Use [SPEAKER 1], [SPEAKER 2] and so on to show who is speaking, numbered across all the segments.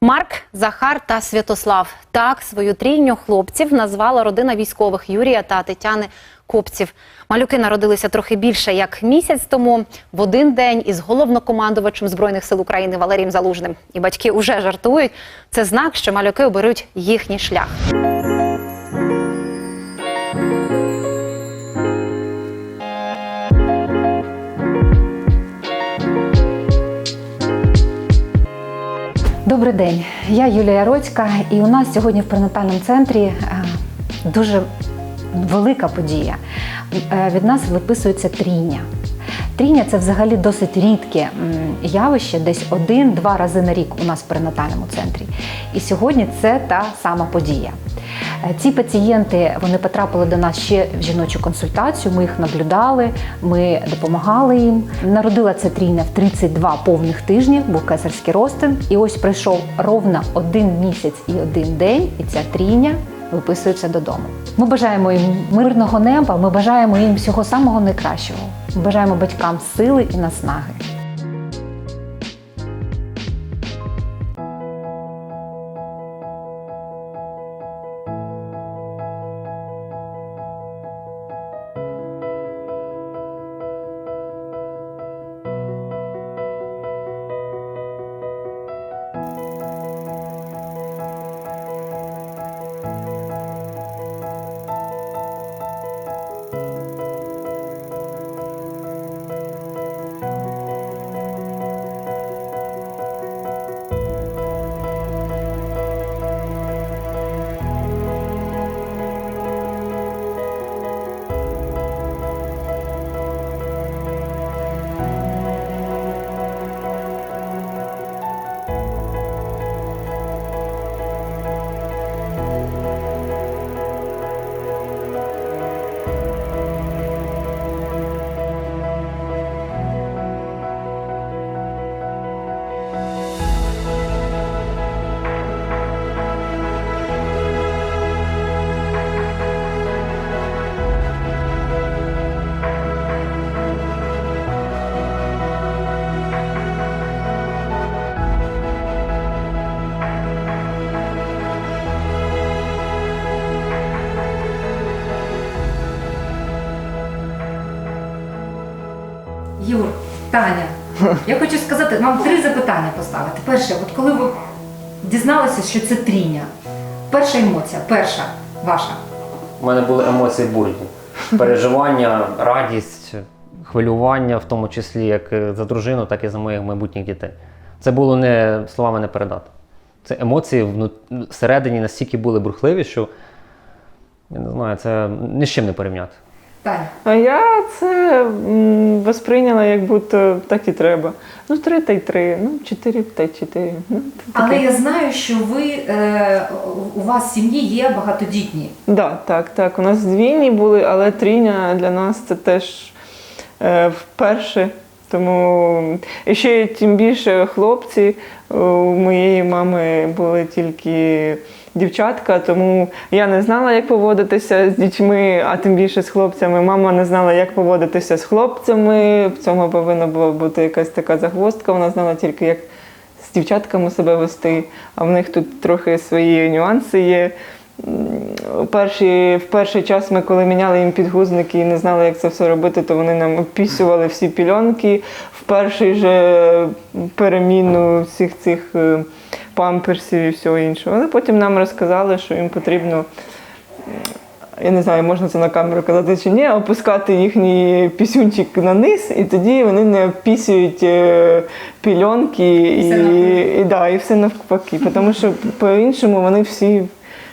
[SPEAKER 1] Марк, Захар та Святослав. Так свою трійню хлопців назвала родина військових Юрія та Тетяни Копців. Малюки народилися трохи більше як місяць тому в один день із головнокомандувачем збройних сил України Валерієм Залужним. І батьки уже жартують. Це знак, що малюки оберуть їхній шлях. Добрий день, я Юлія Роцька, і у нас сьогодні в перинатальному центрі е, дуже велика подія. Е, Від нас виписується тріння. Тріння це взагалі досить рідке явище, десь один-два рази на рік у нас в перинатальному центрі. І сьогодні це та сама подія. Е, Ці пацієнти вони потрапили до нас ще в жіночу консультацію. Ми їх наблюдали, ми допомагали їм. Народила ця трійня в 32 повних тижні, був кесарський розтин. І ось пройшов ровно один місяць і один день, і ця трійня виписується додому. Ми бажаємо їм мирного неба. Ми бажаємо їм всього самого найкращого. Ми бажаємо батькам сили і наснаги. Таня, я хочу сказати, вам три запитання поставити. Перше, от коли ви дізналися, що це трійня, перша емоція, перша ваша.
[SPEAKER 2] У мене були емоції бурні. Переживання, радість, хвилювання, в тому числі як за дружину, так і за моїх майбутніх дітей. Це було не словами не передати. Це емоції всередині настільки були бурхливі, що я не знаю, це ні з чим не порівняти.
[SPEAKER 3] А я це м, восприйняла, як будто так і треба. Ну, три та й три, ну, чотири та й чотири. Ну,
[SPEAKER 1] Але
[SPEAKER 3] таке.
[SPEAKER 1] я знаю, що ви е, у вас в сім'ї є багатодітні.
[SPEAKER 3] Да, так, так. У нас двійні були, але трійня для нас це теж е, вперше. Тому ще тим більше хлопці у моєї мами були тільки дівчатка, тому я не знала, як поводитися з дітьми, а тим більше з хлопцями. Мама не знала, як поводитися з хлопцями. В цьому повинна була бути якась така загвоздка. Вона знала тільки, як з дівчатками себе вести, а в них тут трохи свої нюанси є. Перші, в перший час ми, коли міняли їм підгузники і не знали, як це все робити, то вони нам опісювали всі пільонки. В перший же переміну всіх цих е, памперсів і всього іншого. Але потім нам розказали, що їм потрібно, я не знаю, можна це на камеру казати чи ні, опускати їхній пісюнчик на низ, і тоді вони не опісюють е, пільонки і,
[SPEAKER 1] навпаки.
[SPEAKER 3] і, да, і все навпаки. Тому що по-іншому вони всі,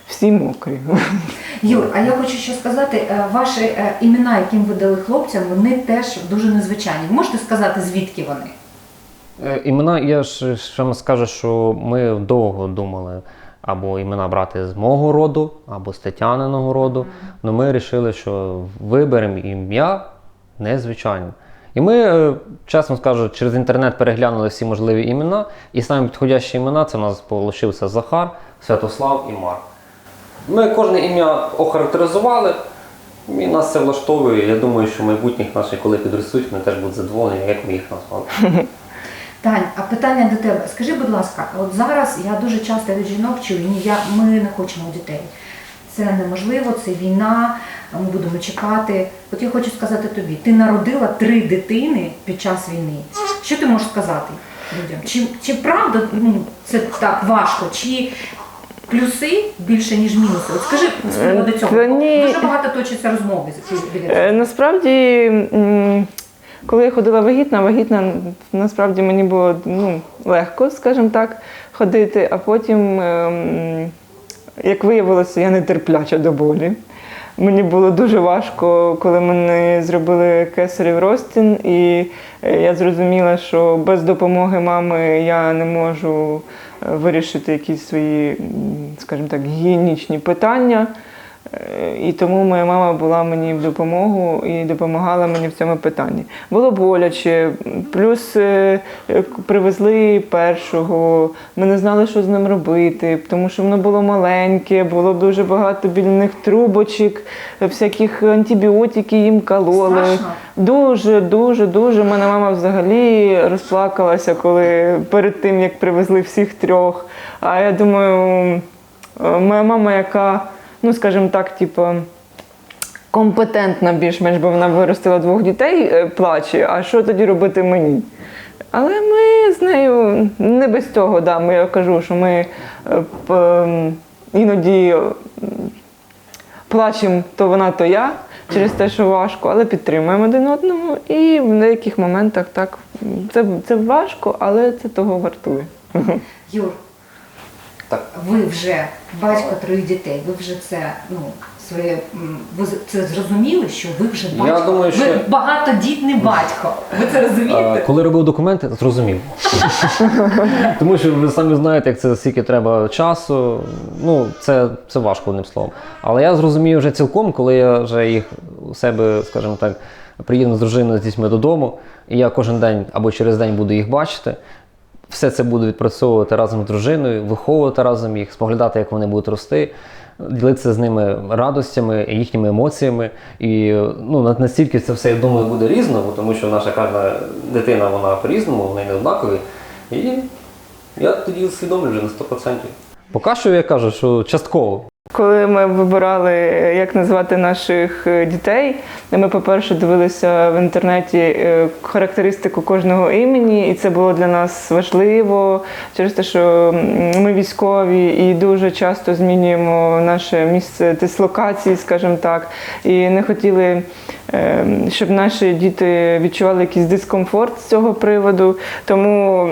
[SPEAKER 3] всі мокрі.
[SPEAKER 1] Юр, а я хочу ще сказати, е, ваші е, імена, яким ви дали хлопцям, вони теж дуже незвичайні. Можете сказати, звідки вони?
[SPEAKER 2] Е, Імена, я ж ще скажу, що ми довго думали або імена брати з мого роду, або з Тетяниного роду. Але ми вирішили, що виберемо ім'я незвичайне. І ми, чесно скажу, через інтернет переглянули всі можливі імена, і самі підходящі імена це у нас вийшовся Захар, Святослав і Марк. Ми кожне ім'я охарактеризували, і нас це влаштовує. Я думаю, що майбутніх наших, коли підростуть, вони теж будуть задоволені, як ми їх назвали.
[SPEAKER 1] Тань, а питання до тебе. Скажи, будь ласка, от зараз я дуже часто від жінок чую, ні, я, ми не хочемо дітей. Це неможливо, це війна, ми будемо чекати. От я хочу сказати тобі, ти народила три дитини під час війни. Що ти можеш сказати людям? Чи, чи правда ну, це так важко? Чи плюси більше, ніж мінуси? От скажи до цього.
[SPEAKER 3] Ні.
[SPEAKER 1] Дуже багато точиться розмови біля цього.
[SPEAKER 3] Е, Насправді, коли я ходила вагітна, вагітна насправді мені було ну, легко, скажімо так, ходити, а потім, ем, як виявилося, я нетерпляча до болі. Мені було дуже важко, коли мене зробили кесарів розтін, і е, я зрозуміла, що без допомоги мами я не можу е, вирішити якісь свої, скажімо так, гігієнічні питання. І тому моя мама була мені в допомогу і допомагала мені в цьому питанні. Було боляче, плюс е, привезли першого, ми не знали, що з ним робити, тому що воно було маленьке, було дуже багато більних трубочок, всяких антибіотиків їм кололи.
[SPEAKER 1] Страшно?
[SPEAKER 3] Дуже, дуже, дуже. Мене мама взагалі розплакалася, коли перед тим як привезли всіх трьох. А я думаю, е, моя мама, яка, ну скажімо так, типу. Компетентна більш-менш, бо вона виростила двох дітей, е, плаче. А що тоді робити мені? Але ми з нею не без цього, да, ми, я кажу, що ми е, ем, іноді плачемо то вона, то я через те, що важко, але підтримуємо один одного. І в деяких моментах так це, це важко, але це того вартує.
[SPEAKER 1] Юр,
[SPEAKER 2] Так.
[SPEAKER 1] ви вже батько трьох дітей, ви вже це ну своє ви це зрозуміли, що ви вже
[SPEAKER 2] Я
[SPEAKER 1] батько.
[SPEAKER 2] думаю, що-
[SPEAKER 1] ви багатодітний батько. Ви це
[SPEAKER 2] А,
[SPEAKER 1] розумієте?
[SPEAKER 2] Коли робив документи, зрозумів. Тому що ви самі знаєте, як це скільки треба часу. Ну, це, це важко одним словом. Але я зрозумів вже цілком, коли я вже їх у себе, скажімо так, приїду з дружиною з дітьми додому, і я кожен день або через день буду їх бачити. Все це буду відпрацьовувати разом з дружиною, виховувати разом їх, споглядати, як вони будуть рости, ділитися з ними радостями, їхніми емоціями. І ну, настільки це все, я думаю, буде різно, тому що наша кожна дитина вона по-різному, вони не однакові. І я тоді усвідомлю вже на 100%. Поки що я кажу, що частково.
[SPEAKER 3] Коли ми вибирали, як назвати наших е, дітей, ми, по-перше, дивилися в інтернеті е, характеристику кожного імені, і це було для нас важливо через те, що ми військові і дуже часто змінюємо наше місце дислокації, скажімо так, і не хотіли, щоб наші діти відчували якийсь дискомфорт з цього приводу. Тому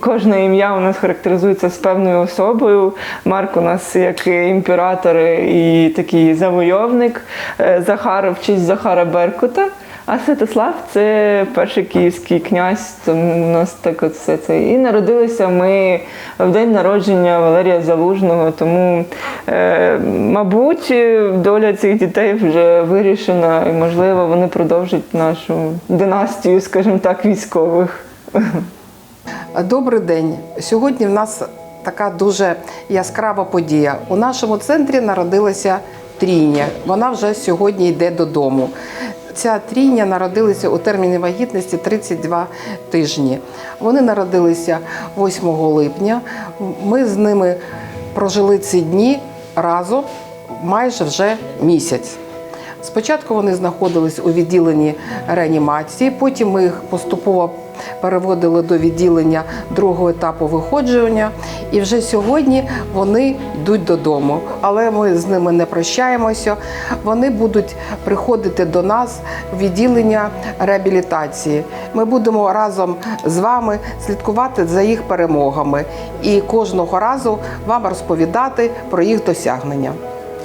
[SPEAKER 3] кожне ім'я у нас характеризується з певною особою. Марк у нас як імператор і такий завойовник. Е, Захар в честь Захара Беркута. А Святослав це перший київський князь. Тому у нас так от все це. І народилися ми в день народження Валерія Залужного. Тому, е, мабуть, доля цих дітей вже вирішена, і можливо вони продовжать нашу династію, скажімо так, військових.
[SPEAKER 4] Добрий день. Сьогодні в нас така дуже яскрава подія. У нашому центрі народилася трійня. Вона вже сьогодні йде додому. Ця трійня народилася у терміні вагітності 32 тижні. Вони народилися 8 липня. Ми з ними прожили ці дні разом майже вже місяць. Спочатку вони знаходились у відділенні реанімації, потім ми їх поступово переводили до відділення другого етапу виходження. І вже сьогодні вони йдуть додому. Але ми з ними не прощаємося. Вони будуть приходити до нас в відділення реабілітації. Ми будемо разом з вами слідкувати за їх перемогами і кожного разу вам розповідати про їх досягнення.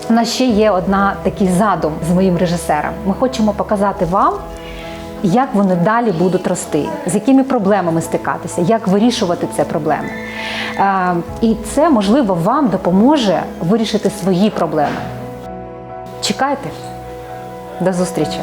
[SPEAKER 1] У нас ще є одна такий задум з моїм режисером. Ми хочемо показати вам, як вони далі будуть рости, з якими проблемами стикатися, як вирішувати ці проблеми. Е, і це, можливо, вам допоможе вирішити свої проблеми. Чекайте. До зустрічі!